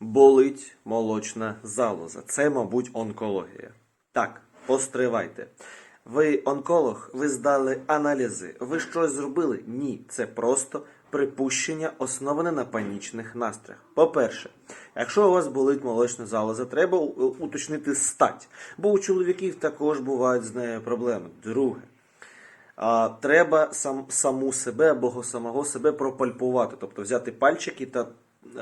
Болить молочна залоза. Це, мабуть, онкологія. Так, постривайте. Ви онколог, ви здали аналізи. Ви щось зробили? Ні, це просто припущення, основане на панічних настроях. По-перше, якщо у вас болить молочна залоза, треба уточнити стать. Бо у чоловіків також бувають з нею проблеми. Друге, а, треба сам, саму себе або самого себе пропальпувати, тобто взяти пальчики та, е,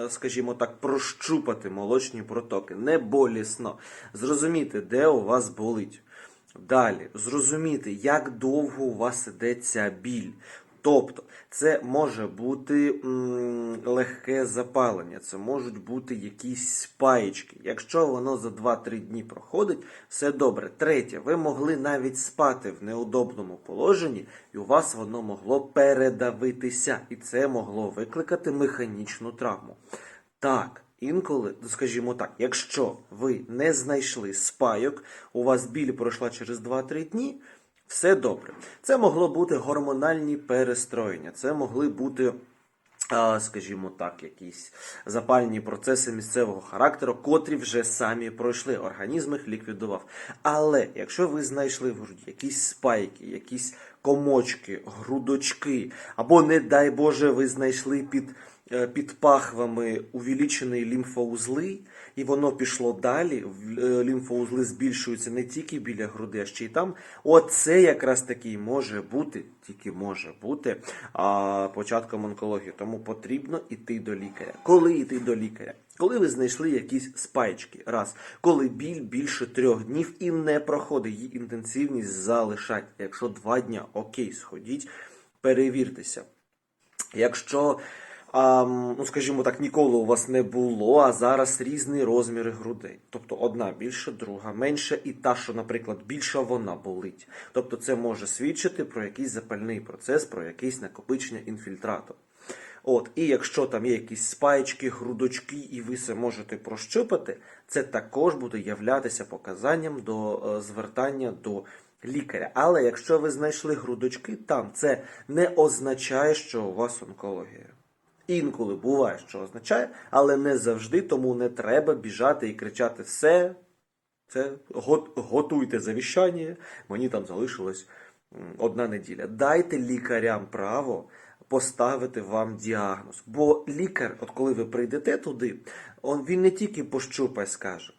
скажімо так, прощупати молочні протоки. Не болісно. Зрозуміти, де у вас болить. Далі, зрозуміти, як довго у вас іде ця біль. Тобто, це може бути м, легке запалення, це можуть бути якісь спаєчки. Якщо воно за 2-3 дні проходить, все добре. Третє, ви могли навіть спати в неудобному положенні, і у вас воно могло передавитися, і це могло викликати механічну травму. Так, інколи, скажімо так, якщо ви не знайшли спайок, у вас біль пройшла через 2-3 дні, все добре. Це могло бути гормональні перестроєння, це могли бути. Скажімо так, якісь запальні процеси місцевого характеру, котрі вже самі пройшли, організм їх ліквідував. Але якщо ви знайшли в груді якісь спайки, якісь комочки, грудочки, або, не дай Боже, ви знайшли під під пахвами увеличені лімфоузли, і воно пішло далі. е, Лімфоузли збільшуються не тільки біля груди, а ще й там. Оце якраз таки може бути, тільки може бути а, початком онкології. Тому потрібно йти до лікаря. Коли йти до лікаря? Коли ви знайшли якісь спайчки, раз, коли біль більше трьох днів і не проходить, її інтенсивність залишать. Якщо два дня, окей, сходіть, перевіртеся. Якщо, ну скажімо так, ніколи у вас не було, а зараз різні розміри грудей. Тобто одна більша, друга менша, і та, що, наприклад, більша, вона болить. Тобто це може свідчити про якийсь запальний процес, про якесь накопичення інфільтрату. От, і якщо там є якісь спаєчки, грудочки, і ви це можете прощупати, це також буде являтися показанням до е, звертання до лікаря. Але якщо ви знайшли грудочки там, це не означає, що у вас онкологія. Інколи буває, що означає, але не завжди, тому не треба біжати і кричати все. Це го- готуйте завіщання, мені там залишилось одна неділя. Дайте лікарям право поставити вам діагноз. Бо лікар, от коли ви прийдете туди, він не тільки пощупає, скаже.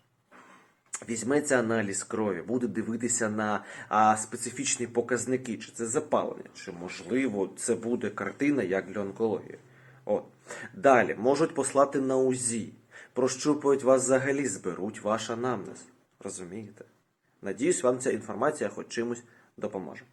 Візьметься аналіз крові, буде дивитися на а, специфічні показники, чи це запалення, чи можливо це буде картина як для онкології. От. Далі можуть послати на УЗІ, прощупують вас взагалі, зберуть ваш анамнез. Розумієте? Надіюсь, вам ця інформація хоч чимось допоможе.